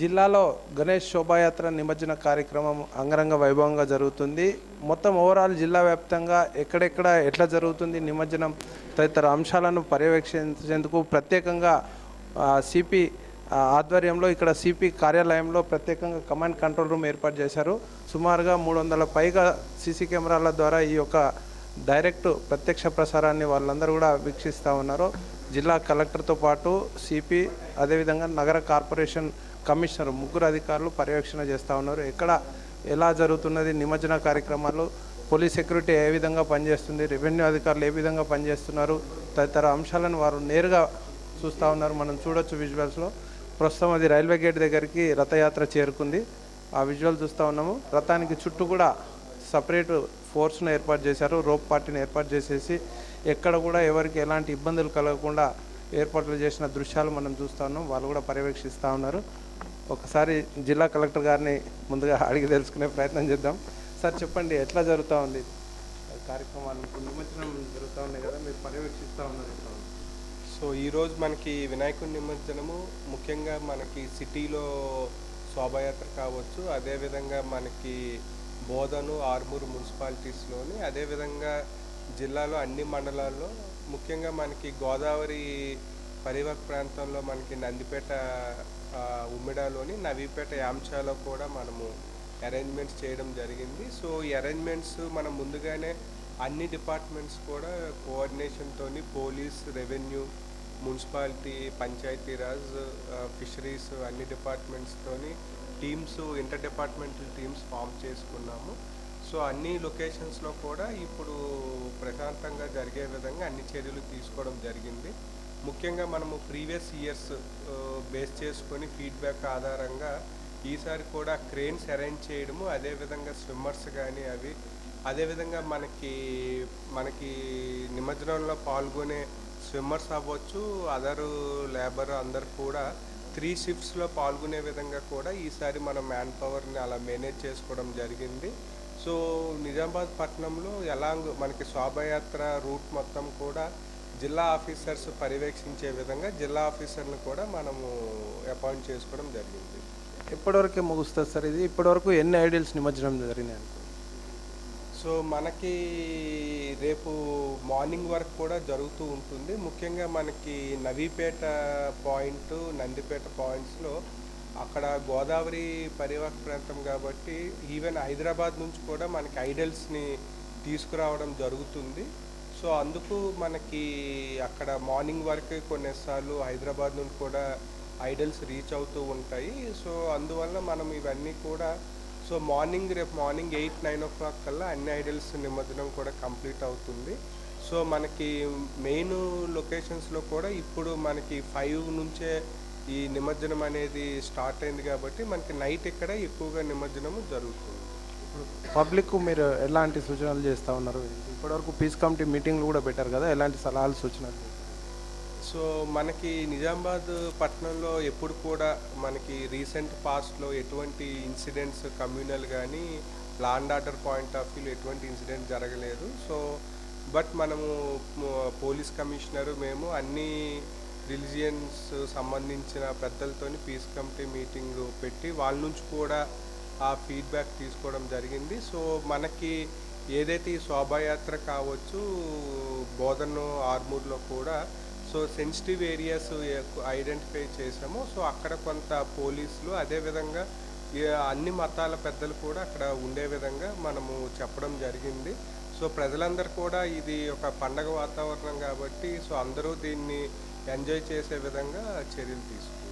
జిల్లాలో గణేష్ శోభాయాత్ర నిమజ్జన కార్యక్రమం అంగరంగ వైభవంగా జరుగుతుంది. మొత్తం ఓవరాల్ జిల్లా వ్యాప్తంగా ఎక్కడెక్కడ ఎట్లా జరుగుతుంది నిమజ్జనం తదితర అంశాలను పర్యవేక్షించేందుకు ప్రత్యేకంగా సిపి ఆధ్వర్యంలో ఇక్కడ సిపి కార్యాలయంలో ప్రత్యేకంగా కమాండ్ కంట్రోల్ రూమ్ ఏర్పాటు చేశారు. సుమారుగా మూడు వందల పైగా సీసీ కెమెరాల ద్వారా ఈ యొక్క డైరెక్ట్ ప్రత్యక్ష ప్రసారాన్ని వాళ్ళందరూ కూడా వీక్షిస్తూ ఉన్నారు. జిల్లా కలెక్టర్తో పాటు సిపి అదేవిధంగా నగర కార్పొరేషన్ కమిషనర్ ముగ్గురు అధికారులు పర్యవేక్షణ చేస్తూ ఉన్నారు. ఎక్కడ ఎలా జరుగుతున్నది నిమజ్జన కార్యక్రమాలు పోలీస్ సెక్యూరిటీ ఏ విధంగా పనిచేస్తుంది రెవెన్యూ అధికారులు ఏ విధంగా పనిచేస్తున్నారు తదితర అంశాలను వారు నేరుగా చూస్తూ ఉన్నారు. మనం చూడొచ్చు విజువల్స్లో. ప్రస్తుతం అది రైల్వే గేట్ దగ్గరికి రథయాత్ర చేరుకుంది. ఆ విజువల్ చూస్తూ ఉన్నాము. రథానికి చుట్టూ కూడా సపరేట్ ఫోర్స్ను ఏర్పాటు చేశారు. రోప్ పార్టీని ఏర్పాటు చేసేసి ఎక్కడ కూడా ఎవరికి ఎలాంటి ఇబ్బందులు కలగకుండా ఏర్పాట్లు చేసిన దృశ్యాలు మనం చూస్తూ ఉన్నాం. వాళ్ళు కూడా పర్యవేక్షిస్తూ ఉన్నారు. ఒకసారి జిల్లా కలెక్టర్ గారిని ముందుగా అడిగి తెలుసుకునే ప్రయత్నం చేద్దాం. సార్ చెప్పండి ఎట్లా జరుగుతూ ఉంది? కార్యక్రమాలు నిమజ్జనం జరుగుతూ ఉన్నాయి కదా మీరు పర్యవేక్షిస్తూ ఉన్నారు సో ఈరోజు మనకి వినాయకుడి నిమజ్జనము ముఖ్యంగా మనకి సిటీలో శోభాయాత్ర కావచ్చు అదేవిధంగా మనకి బోధను ఆర్మూరు మున్సిపాలిటీస్లోని అదేవిధంగా జిల్లాలో అన్ని మండలాల్లో ముఖ్యంగా మనకి గోదావరి పరివాహక ప్రాంతంలో మనకి నందిపేట ఉమ్మిడాలోని నవీపేట యాంచాలో కూడా మనము అరేంజ్మెంట్స్ చేయడం జరిగింది. సో ఈ అరేంజ్మెంట్స్ మనం ముందుగానే అన్ని డిపార్ట్మెంట్స్ కూడా కోఆర్డినేషన్తో police revenue municipality Panchayati Raj fisheries అన్ని డిపార్ట్మెంట్స్తోని teams inter departmental teams form చేసుకున్నాము. సో అన్ని లొకేషన్స్లో కూడా ఇప్పుడు ప్రశాంతంగా జరిగే విధంగా అన్ని చర్యలు తీసుకోవడం జరిగింది. ముఖ్యంగా మనము ప్రీవియస్ ఇయర్స్ బేస్ చేసుకొని ఫీడ్బ్యాక్ ఆధారంగా ఈసారి కూడా క్రెయిన్స్ అరేంజ్ చేయడము అదేవిధంగా స్విమ్మర్స్ కానీ అవి అదేవిధంగా మనకి మనకి నిమజ్జనంలో పాల్గొనే స్విమ్మర్స్ అవ్వచ్చు అదర్ లేబర్ అందరు కూడా త్రీ షిఫ్ట్స్లో పాల్గొనే విధంగా కూడా ఈసారి మనం మ్యాన్ పవర్ని అలా మేనేజ్ చేసుకోవడం జరిగింది. సో నిజామాబాద్ పట్టణంలో ఎలాంగ్ మనకి శోభయాత్ర రూట్ మొత్తం కూడా జిల్లా ఆఫీసర్స్ పర్యవేక్షించే విధంగా జిల్లా ఆఫీసర్ని కూడా మనము అపాయింట్ చేసుకోవడం జరిగింది. ఎప్పటివరకే ముగుస్తుంది సార్ ఇది? ఇప్పటివరకు ఎన్ని ఐడియల్స్ నిమజ్జనం జరిగినాయి సో మనకి రేపు మార్నింగ్ వరకు కూడా జరుగుతూ ఉంటుంది. ముఖ్యంగా మనకి నవీపేట పాయింట్ నందిపేట పాయింట్స్లో అక్కడ గోదావరి పరివాహక ప్రాంతం కాబట్టి ఈవెన్ హైదరాబాద్ నుంచి కూడా మనకి ఐడల్స్ని తీసుకురావడం జరుగుతుంది. సో అందుకు మనకి అక్కడ మార్నింగ్ వరకు కొన్నిసార్లు హైదరాబాద్ నుండి కూడా ఐడల్స్ రీచ్ అవుతూ ఉంటాయి. సో అందువల్ల మనం ఇవన్నీ కూడా సో మార్నింగ్ రేపు morning eight nine o'clock కల్లా అన్ని ఐడల్స్ నిమజ్జనం కూడా కంప్లీట్ అవుతుంది. సో మనకి మెయిన్ లొకేషన్స్లో కూడా ఇప్పుడు మనకి ఫైవ్ నుంచే ఈ నిమజ్జనం అనేది స్టార్ట్ అయింది కాబట్టి మనకి నైట్ ఇక్కడ ఎక్కువగా నిమజ్జనము జరుగుతుంది. పబ్లిక్ మీరు ఎలాంటి సూచనలు చేస్తూ ఉన్నారు? ఇప్పటివరకు పీస్ కమిటీ మీటింగ్లు కూడా పెట్టారు కదా ఎలాంటి సలహాలు సూచనలు? సో మనకి నిజామాబాద్ పట్టణంలో ఎప్పుడు కూడా మనకి రీసెంట్ పాస్ట్లో ఎటువంటి ఇన్సిడెంట్స్ కమ్యూనల్ కానీ లాండ్ ఆర్డర్ పాయింట్ ఆఫ్ వ్యూలో ఎటువంటి ఇన్సిడెంట్ జరగలేదు. సో బట్ మనము పోలీస్ కమిషనర్ మేము అన్ని రిలీజియన్స్ సంబంధించిన పెద్దలతోని పీస్ కమిటీ మీటింగ్ పెట్టి వాళ్ళ నుంచి కూడా ఆ ఫీడ్బ్యాక్ తీసుకోవడం జరిగింది. సో మనకి ఏదైతే ఈ శోభాయాత్ర కావచ్చు బోధన ఆర్మూర్లో కూడా సో సెన్సిటివ్ ఏరియాస్ ఐడెంటిఫై చేసాము సో అక్కడ కొంత పోలీసులు అదేవిధంగా అన్ని మతాల పెద్దలు కూడా అక్కడ ఉండే విధంగా మనము చెప్పడం జరిగింది. సో ప్రజలందరూ కూడా ఇది ఒక పండగ వాతావరణం కాబట్టి సో అందరూ దీన్ని ఎంజాయ్ చేసే విధంగా చర్యలు తీసుకున్నారు.